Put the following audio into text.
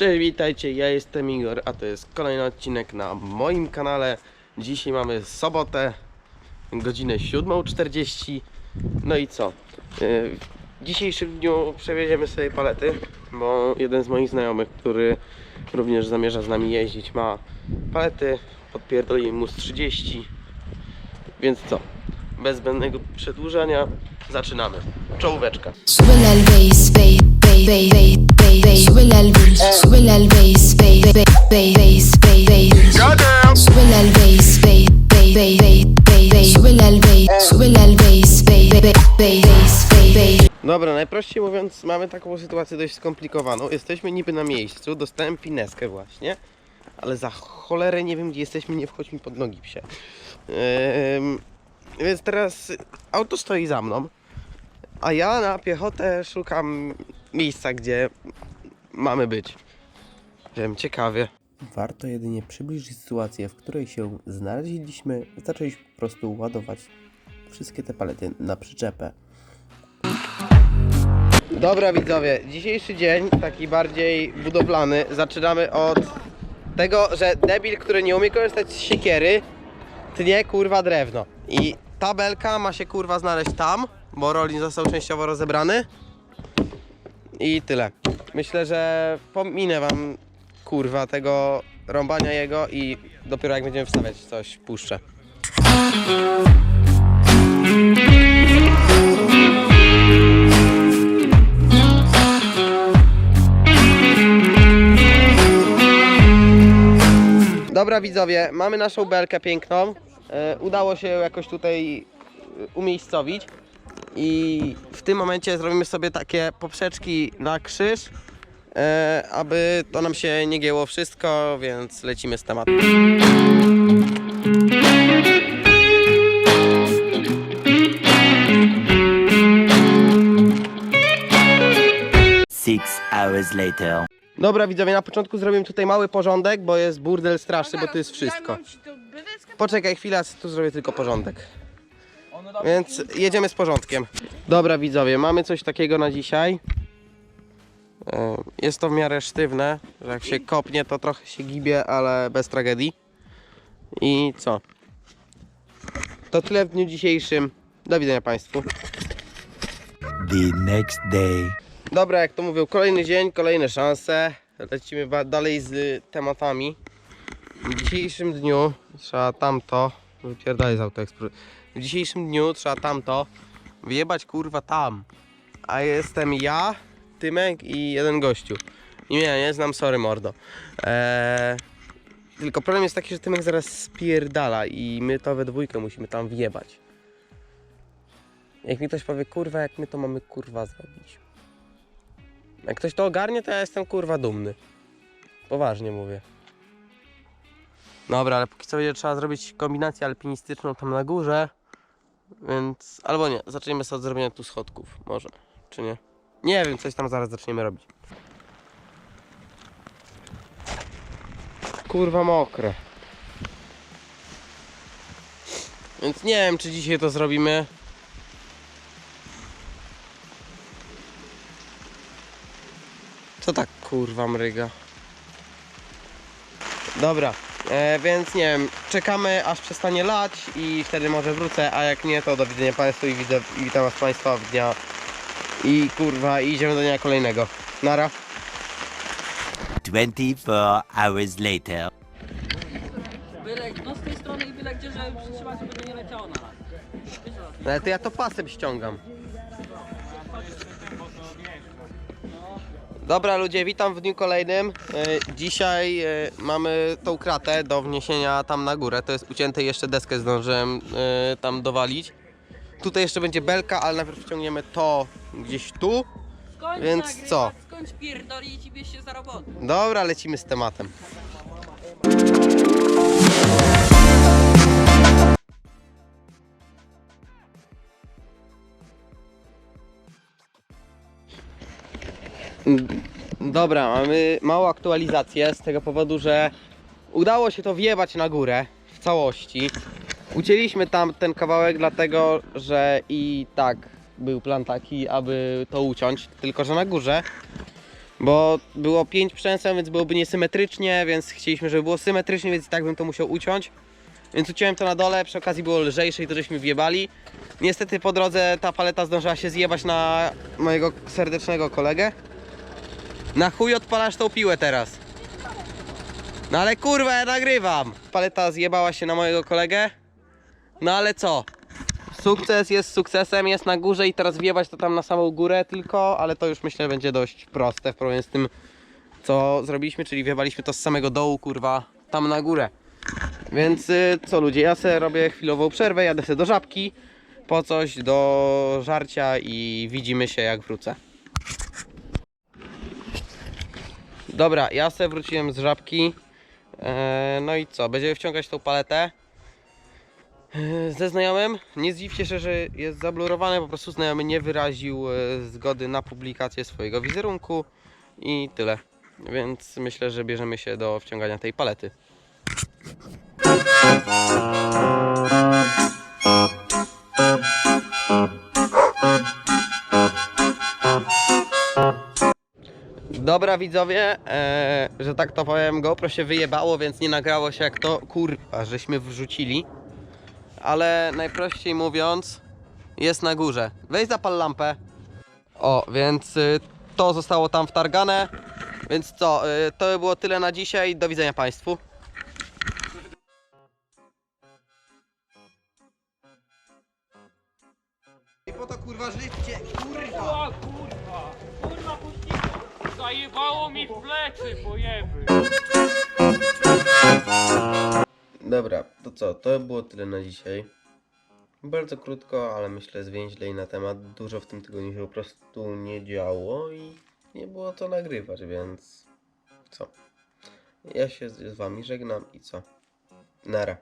Cześć, witajcie, ja jestem Igor, a to jest kolejny odcinek na moim kanale. Dzisiaj mamy sobotę, godzinę 7.40. No i co? Yy, W dzisiejszym dniu przewieziemy sobie palety, bo jeden z moich znajomych, który również zamierza z nami jeździć, ma palety, podpierdolili mu z 30. Więc co? Bez zbędnego przedłużania zaczynamy. Czołóweczka. Sube al bass, al bass, bass, bass, bass, al bass, bass, al bass, al bass, bass, bass. Dobra, najprościej mówiąc, mamy taką sytuację dość skomplikowaną. Jesteśmy niby na miejscu, dostałem pineskę właśnie, ale za cholerę nie wiem gdzie jesteśmy, nie wchodź mi pod nogi psie. Więc teraz auto stoi za mną, a ja na piechotę szukam miejsca, gdzie mamy być. Wiem, ciekawie. Warto jedynie przybliżyć sytuację, w której się znaleźliśmy, zaczęliśmy po prostu ładować wszystkie te palety na przyczepę. Dobra widzowie, dzisiejszy dzień taki bardziej budowlany. Zaczynamy od tego, że debil, który nie umie korzystać z siekiery, tnie kurwa drewno. I ta belka ma się kurwa znaleźć tam, bo rolin został częściowo rozebrany. I tyle. Myślę, że pominę wam kurwa tego rąbania jego i dopiero jak będziemy wstawiać coś puszczę. Dobra widzowie, mamy naszą belkę piękną. E, udało się jakoś tutaj e, umiejscowić. I w tym momencie zrobimy sobie takie poprzeczki na krzyż, e, aby to nam się nie gięło wszystko, więc lecimy z tematem. Six hours later. Dobra widzowie, na początku zrobimy tutaj mały porządek, bo jest burdel straszny, bo to jest wszystko. Poczekaj chwilę, tu zrobię tylko porządek. Więc jedziemy z porządkiem. Dobra widzowie, mamy coś takiego na dzisiaj. E, Jest to w miarę sztywne, że jak się kopnie to trochę się gibie, ale bez tragedii. I co? To tyle w dniu dzisiejszym. Do widzenia Państwu. The next day. Dobra, jak to mówią, kolejny dzień, kolejne szanse. Lecimy dalej z tematami. W dzisiejszym dniu trzeba tamto. Wypierdaj z autoekspres. W dzisiejszym dniu trzeba tamto wyjebać kurwa tam. A jestem ja, Tymek i jeden gościu. Imienia nie znam, sorry mordo. Eee, tylko problem jest taki, że Tymek zaraz spierdala i my to we dwójkę musimy tam wjebać. Jak mi ktoś powie, kurwa, jak my to mamy kurwa zrobić. Jak ktoś to ogarnie, to ja jestem kurwa dumny. Poważnie mówię. Dobra, ale póki co będzie trzeba zrobić kombinację alpinistyczną tam na górze. Więc. Albo nie, zaczniemy sobie od zrobienia tu schodków. Może, czy nie? Nie wiem, coś tam zaraz zaczniemy robić. Kurwa mokre. Więc nie wiem, czy dzisiaj to zrobimy. Co tak kurwa mryga? Dobra, e, więc nie wiem, czekamy aż przestanie lać i wtedy może wrócę, a jak nie to do widzenia Państwu i, widzę, i witam Was Państwa w dnia i kurwa i idziemy do dnia kolejnego. Nara. 24 hours later. Byle, no z tej strony i byle gdzie, żeby przytrzymać, żeby to nie leciało na nas. Wiesz co? Ale to ja to pasem ściągam. Dobra ludzie, witam w dniu kolejnym. E, Dzisiaj e, mamy tą kratę do wniesienia tam na górę. To jest ucięte jeszcze deskę zdążyłem e, tam dowalić. Tutaj jeszcze będzie belka, ale najpierw wciągniemy to gdzieś tu. Skończ Więc nagrywać, co? Skończ pierdolić i bierz się za robotę. Dobra, lecimy z tematem. Dobra, mamy małą aktualizację z tego powodu, że udało się to wjebać na górę w całości. Ucięliśmy tam ten kawałek dlatego, że i tak był plan taki, aby to uciąć, tylko że na górze Bo było 5 przęseł, więc byłoby niesymetrycznie, więc chcieliśmy, żeby było symetrycznie, więc i tak bym to musiał uciąć. Więc uciąłem to na dole, przy okazji było lżejsze i to żeśmy wjebali. Niestety po drodze ta paleta zdążyła się zjebać na mojego serdecznego kolegę. Na chuj odpalasz tą piłę teraz? No ale kurwa, ja nagrywam! Paleta zjebała się na mojego kolegę. No ale co? Sukces jest sukcesem, jest na górze i teraz wjebać to tam na samą górę tylko, ale to już myślę będzie dość proste w porównaniu z tym, co zrobiliśmy, czyli wjebaliśmy to z samego dołu, kurwa, tam na górę. Więc y, co ludzie, ja sobie robię chwilową przerwę, jadę sobie do żabki po coś do żarcia i widzimy się jak wrócę. Dobra, ja sobie wróciłem z żabki. E, no i co, będziemy wciągać tą paletę. E, Ze znajomym, nie zdziwcie się, że jest zablurowane, po prostu znajomy nie wyraził e, zgody na publikację swojego wizerunku i tyle. Więc myślę, że bierzemy się do wciągania tej palety. Dobra widzowie, e, że tak to powiem, GoPro się wyjebało, więc nie nagrało się jak to kurwa, żeśmy wrzucili. Ale najprościej mówiąc, jest na górze. Weź zapal lampę. O, więc y, to zostało tam wtargane. Więc co, y, to by było tyle na dzisiaj. Do widzenia Państwu. I po to kurwa życie, kurwa! Kurwa! Kurwa puściło! Zajebało mi w plecy, pojeby! Dobra, to co, to było tyle na dzisiaj. Bardzo krótko, ale myślę zwięźlej na temat. Dużo w tym tygodniu się po prostu nie działo i nie było to nagrywać, więc co? Ja się z wami żegnam i co? Nara.